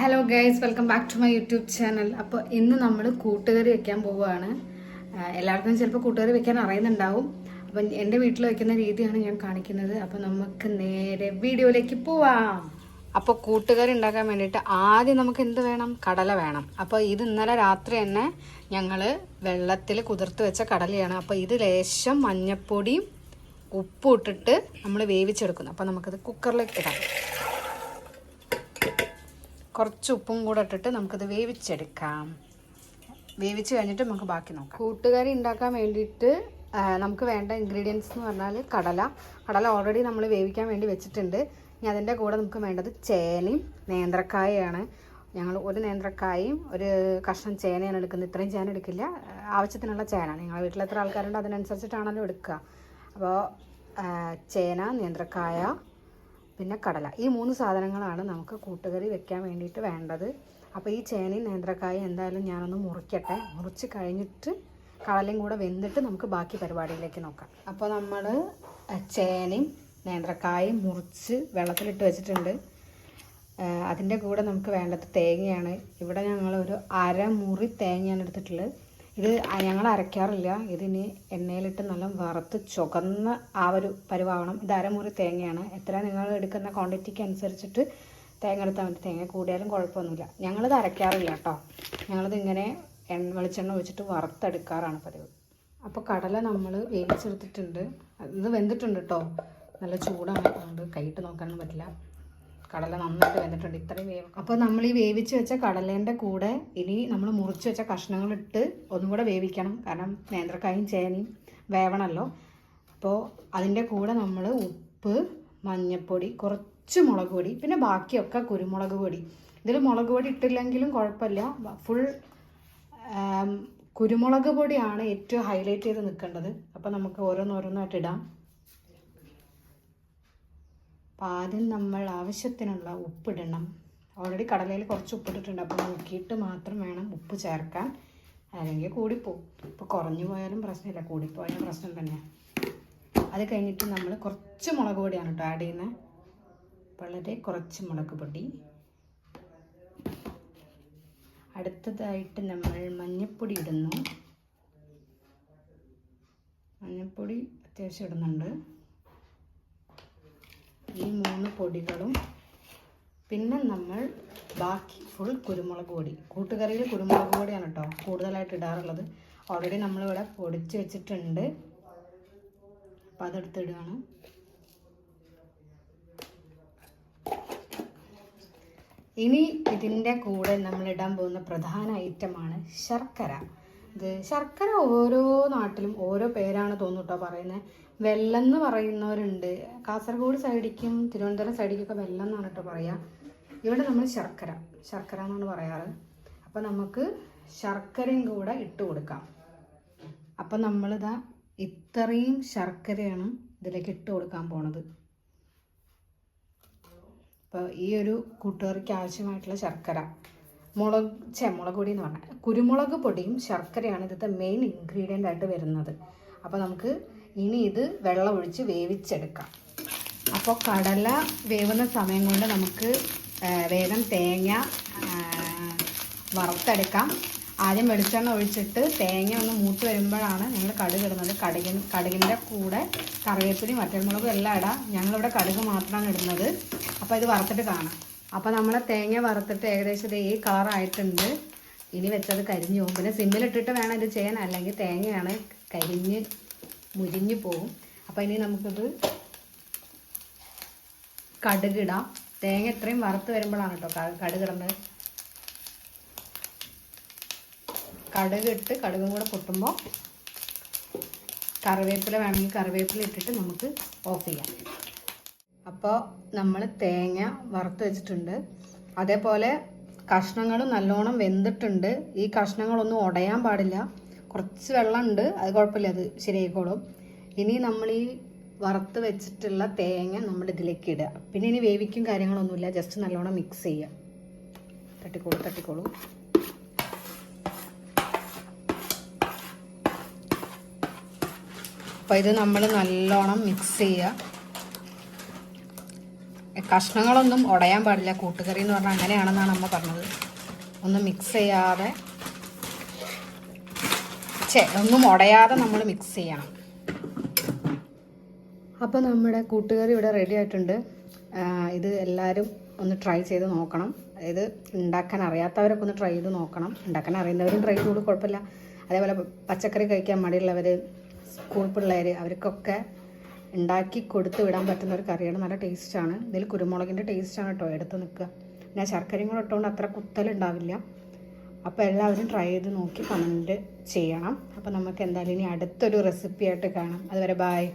Hello guys welcome back to my YouTube channel അപ്പോൾ ഇന്ന് നമ്മൾ കൂട്ടുകറി വെക്കാൻ പോവുകയാണ്. എല്ലാവർക്കും ചിലപ്പോൾ കൂട്ടുകറി വെക്കാൻ അറിയുന്നുണ്ടാവും. അപ്പം എന്റെ വീട്ടിൽ വെക്കുന്ന രീതിയാണ് ഞാൻ കാണിക്കുന്നത്. അപ്പോൾ നമുക്ക് നേരെ വീഡിയോയിലേക്ക് പോവാം. അപ്പോൾ കൂട്ടുകറി ഉണ്ടാക്കാൻ വേണ്ടിയിട്ട് ആദ്യം നമുക്ക് എന്ത് വേണം? കടല വേണം. അപ്പോൾ ഇത് ഇന്നലെ രാത്രി തന്നെ ഞങ്ങൾ വെള്ളത്തിൽ കുതിർത്ത് വെച്ച കടലയാണ്. അപ്പോൾ ഇത് ലേശം മഞ്ഞപ്പൊടിയും ഉപ്പും ഇട്ടിട്ട് നമ്മൾ വേവിച്ചെടുക്കുന്നു. അപ്പോൾ നമുക്കത് കുക്കറിലേക്ക് ഇടാം. കുറച്ച് ഉപ്പും കൂടെ ഇട്ടിട്ട് നമുക്കത് വേവിച്ചെടുക്കാം. വേവിച്ച് കഴിഞ്ഞിട്ട് നമുക്ക് ബാക്കി നോക്കാം. കൂട്ടുകറി ഉണ്ടാക്കാൻ വേണ്ടിയിട്ട് നമുക്ക് വേണ്ട ഇൻഗ്രീഡിയൻസ് എന്ന് പറഞ്ഞാൽ കടല. കടല ഓൾറെഡി നമ്മൾ വേവിക്കാൻ വേണ്ടി വെച്ചിട്ടുണ്ട്. ഇനി അതിന്റെ കൂടെ നമുക്ക് വേണ്ടത് ചേനയും നേന്ത്രക്കായയാണ്. ഞങ്ങൾ ഒരു നേന്ത്രക്കായും ഒരു കഷ്ണം ചേനയാണ് എടുക്കുന്നത്. ഇത്രയും ചേന എടുക്കില്ല. ആവശ്യത്തിനുള്ള ചേന നിങ്ങൾ വീട്ടിൽ എത്ര ആൾക്കാരുണ്ട് അതിനനുസരിച്ചിട്ടാണല്ലോ എടുക്കുക. അപ്പോൾ ചേന നേന്ത്രക്കായ പിന്നെ കടല. ഈ മൂന്ന് സാധനങ്ങളാണ് നമുക്ക് കൂട്ടുകറി വെക്കാൻ വേണ്ടിയിട്ട് വേണ്ടത്. അപ്പോൾ ഈ ചേനയും നേന്ത്രക്കായും എന്തായാലും ഞാനൊന്ന് മുറിക്കട്ടെ. മുറിച്ച് കഴിഞ്ഞിട്ട് കടലയും കൂടെ വെന്തിട്ട് നമുക്ക് ബാക്കി പരിപാടിയിലേക്ക് നോക്കാം. അപ്പോൾ നമ്മൾ ചേനയും നേന്ത്രക്കായും മുറിച്ച് വെള്ളത്തിലിട്ട് വെച്ചിട്ടുണ്ട്. അതിന്റെ കൂടെ നമുക്ക് വേണ്ടത് തേങ്ങയാണ്. ഇവിടെ ഞങ്ങൾ ഒരു അരമുറി തേങ്ങയാണ് എടുത്തിട്ടുള്ളത്. ഇത് ഞങ്ങൾ അരയ്ക്കാറില്ല. ഇതിന് എണ്ണയിലിട്ട് നല്ല വറുത്ത് ചുകന്ന ആ ഒരു പരിവാവണം. ഇത് അരമുറി തേങ്ങയാണ്. എത്ര നിങ്ങൾ എടുക്കുന്ന ക്വാണ്ടിറ്റിക്ക് അനുസരിച്ചിട്ട് തേങ്ങ എടുത്താൽ മതി. തേങ്ങ കൂടിയാലും കുഴപ്പമൊന്നുമില്ല. ഞങ്ങളിത് അരയ്ക്കാറില്ല കേട്ടോ. ഞങ്ങളിത് ഇങ്ങനെ എണ്ണ വെളിച്ചെണ്ണ വെച്ചിട്ട് വറുത്തെടുക്കാറാണ് പതിവ്. അപ്പോൾ കടല നമ്മൾ വേവിച്ചെടുത്തിട്ടുണ്ട്. ഇത് വെന്തിട്ടുണ്ട് കേട്ടോ. നല്ല ചൂടാണ്. അതുകൊണ്ട് കൈയിട്ട് നോക്കാനൊന്നും പറ്റില്ല. കടല നന്നായിട്ട് വെന്തിട്ടുണ്ട്. ഇത്രയും വേവ്. അപ്പോൾ നമ്മൾ ഈ വേവിച്ച് വെച്ച കടലേന്റെ കൂടെ ഇനി നമ്മൾ മുറിച്ച് വെച്ച കഷ്ണങ്ങളിട്ട് ഒന്നും കൂടെ വേവിക്കണം. കാരണം നേന്ത്രക്കായും ചേനയും വേവണമല്ലോ അപ്പോൾ അതിന്റെ കൂടെ നമ്മൾ ഉപ്പ് മഞ്ഞൾപ്പൊടി കുറച്ച് മുളക് പൊടി പിന്നെ ബാക്കിയൊക്കെ കുരുമുളക് പൊടി. ഇതിൽ മുളക് പൊടി ഇട്ടില്ലെങ്കിലും കുഴപ്പമില്ല. ഫുൾ കുരുമുളക് പൊടിയാണ് ഏറ്റവും ഹൈലൈറ്റ് ചെയ്ത് നിൽക്കേണ്ടത്. അപ്പോൾ നമുക്ക് ഓരോന്നോരോന്നായിട്ട് ഇടാം. അപ്പോൾ നമ്മൾ ആവശ്യത്തിനുള്ള ഉപ്പിടണം. ഓൾറെഡി കടലയിൽ കുറച്ച് ഉപ്പിട്ടിട്ടുണ്ട്. അപ്പോൾ നോക്കിയിട്ട് മാത്രം വേണം ഉപ്പ് ചേർക്കാൻ. അല്ലെങ്കിൽ കൂടിപ്പോവും. ഇപ്പോൾ കുറഞ്ഞു പോയാലും പ്രശ്നമില്ല. കൂടിപ്പോയാലും പ്രശ്നം തന്നെയാണ് അത് കഴിഞ്ഞിട്ട് നമ്മൾ കുറച്ച് മുളക് പൊടിയാണ് കേട്ടോ ആഡ് ചെയ്യുന്നത് വളരെ കുറച്ച് മുളക് പൊടി. അടുത്തതായിട്ട് നമ്മൾ മഞ്ഞൾപ്പൊടി ഇടുന്നു. മഞ്ഞൾപ്പൊടി അത്യാവശ്യം ഇടുന്നുണ്ട്. ഈ മൂന്ന് പൊടികളും. പിന്നെ നമ്മൾ ബാക്കി ഫുൾ കുരുമുളക് പൊടി. കൂട്ടുകറിയിൽ കുരുമുളക് പൊടിയാണ് കേട്ടോ കൂടുതലായിട്ട് ഇടാറുള്ളത്. ഓൾറെഡി നമ്മളിവിടെ പൊടിച്ച് വെച്ചിട്ടുണ്ട്. അപ്പം അതെടുത്തിടുകയാണ് ഇനി ഇതിന്റെ കൂടെ നമ്മൾ ഇടാൻ പോകുന്ന പ്രധാന ഐറ്റമാണ് ശർക്കര. ഇത് ശർക്കര ഓരോ നാട്ടിലും ഓരോ പേരാണ് തോന്നുട്ടോ പറയുന്നത് വെള്ളം എന്ന് പറയുന്നവരുണ്ട്. കാസർഗോഡ് സൈഡിക്കും തിരുവനന്തപുരം സൈഡിക്കൊക്കെ വെള്ളം എന്നാണ് കേട്ടോ പറയുക ഇവിടെ നമ്മൾ ശർക്കര ശർക്കര എന്നാണ് പറയാറ്. അപ്പം നമുക്ക് ശർക്കരയും കൂടെ ഇട്ട് കൊടുക്കാം. അപ്പം നമ്മളിതാ ഇത്രയും ശർക്കരയാണ് ഇതിലേക്ക് ഇട്ട് കൊടുക്കാൻ പോണത്. അപ്പോൾ ഈ ഒരു കൂട്ടുകാർക്ക് ആവശ്യമായിട്ടുള്ള ശർക്കര. മുളക് ചെ മുളക് പൊടി എന്ന് പറഞ്ഞാൽ കുരുമുളക് പൊടിയും ശർക്കരയാണ് ഇതിന്റെ മെയിൻ ഇൻഗ്രീഡിയന്റ് ആയിട്ട് വരുന്നത്. അപ്പോൾ നമുക്ക് ഇനി ഇത് വെള്ളം ഒഴിച്ച് വേവിച്ചെടുക്കാം. അപ്പോൾ കടല വേവുന്ന സമയം കൊണ്ട് നമുക്ക് വേഗം തേങ്ങ വറുത്തെടുക്കാം. ആദ്യം വെളിച്ചെണ്ണ ഒഴിച്ചിട്ട് തേങ്ങ ഒന്ന് മൂത്ത് വരുമ്പോഴാണ് ഞങ്ങൾ കടുക് ഇടുന്നത്. കടുകിൻ കടുകിന്റെ കൂടെ കറിവേപ്പിലയും വറ്റൽമുളകും എല്ലാം ഇടാം. ഞങ്ങളിവിടെ കടുക് മാത്രമാണ് ഇടുന്നത്. അപ്പോൾ ഇത് വറുത്തിട്ട് കാണാം. അപ്പോൾ നമ്മൾ തേങ്ങ വറുത്തിട്ട് ഏകദേശം ഈ കളറായിട്ടുണ്ട്. ഇനി വെച്ചത് കരിഞ്ഞു പോകും. പിന്നെ സിമ്മിലിട്ടിട്ട് വേണം ഇത് ചെയ്യാൻ. അല്ലെങ്കിൽ തേങ്ങയാണ് കരിഞ്ഞ് മുരിഞ്ഞു പോകും അപ്പോൾ ഇനി നമുക്കിത് കടുകിടാം. തേങ്ങ ഇത്രയും വറുത്ത് വരുമ്പോഴാണ് കേട്ടോ കടുകിടുന്നത്. കടുകിട്ട് കടുകും കൂടെ പൊട്ടുമ്പോൾ കറിവേപ്പില വേണമെങ്കിൽ കറിവേപ്പില ഇട്ടിട്ട് നമുക്ക് ഓഫ് ചെയ്യാം. അപ്പോൾ നമ്മൾ തേങ്ങ വറുത്ത് വെച്ചിട്ടുണ്ട്. അതേപോലെ കഷ്ണങ്ങളും നല്ലോണം വെന്തിട്ടുണ്ട്. ഈ കഷ്ണങ്ങളൊന്നും ഉടയാൻ പാടില്ല. കുറച്ച് വെള്ളമുണ്ട് അത് കുഴപ്പമില്ല അത് ശരിയായിക്കോളും. ഇനി നമ്മൾ ഈ വറുത്ത് വെച്ചിട്ടുള്ള തേങ്ങ നമ്മൾ ഇതിലേക്ക് ഇടുക. പിന്നെ ഇനി വേവിക്കും കാര്യങ്ങളൊന്നുമില്ല ജസ്റ്റ് നല്ലോണം മിക്സ് ചെയ്യാം തട്ടിക്കോളൂ തട്ടിക്കോളൂ. അപ്പോൾ ഇത് നമ്മൾ നല്ലോണം മിക്സ് ചെയ്യുക. കഷ്ണങ്ങളൊന്നും ഉടയാൻ പാടില്ല. കൂട്ടുകറി എന്ന് പറഞ്ഞാൽ അങ്ങനെയാണെന്നാണ് അമ്മ പറഞ്ഞത്. ഒന്ന് മിക്സ് ചെയ്യാതെ. ചേ ഒന്നും ഉടയാതെ നമ്മൾ മിക്സ് ചെയ്യണം. അപ്പോൾ നമ്മുടെ കൂട്ടുകറി ഇവിടെ റെഡി ആയിട്ടുണ്ട്. ഇത് എല്ലാവരും ഒന്ന് ട്രൈ ചെയ്ത് നോക്കണം. അതായത് ഉണ്ടാക്കാൻ അറിയാത്തവരൊക്കെ ഒന്ന് ട്രൈ ചെയ്ത് നോക്കണം. ഉണ്ടാക്കാൻ അറിയുന്നവരും ട്രൈ ചെയ്തോളൂ കുഴപ്പമില്ല. അതേപോലെ പച്ചക്കറി കഴിക്കാൻ മടിയുള്ളവർ സ്കൂൾ പിള്ളേർ അവർക്കൊക്കെ ഉണ്ടാക്കി കൊടുത്ത് വിടാൻ പറ്റുന്ന ഒരു കറിയാണ് നല്ല ടേസ്റ്റാണ് ഇതിൽ കുരുമുളകിന്റെ ടേസ്റ്റാണ് കേട്ടോ എടുത്ത് നിൽക്കുക. ഞാൻ ശർക്കരയും കൂടെ ഇട്ടുകൊണ്ട് അത്ര കുത്തലുണ്ടാവില്ല അപ്പോൾ എല്ലാവരും ട്രൈ ചെയ്ത് നോക്കി കമന്റ് ചെയ്യണം. അപ്പോൾ നമുക്ക് എന്തായാലും ഇനി അടുത്തൊരു റെസിപ്പി ആയിട്ട് കാണാം. അതുവരെ ബായ്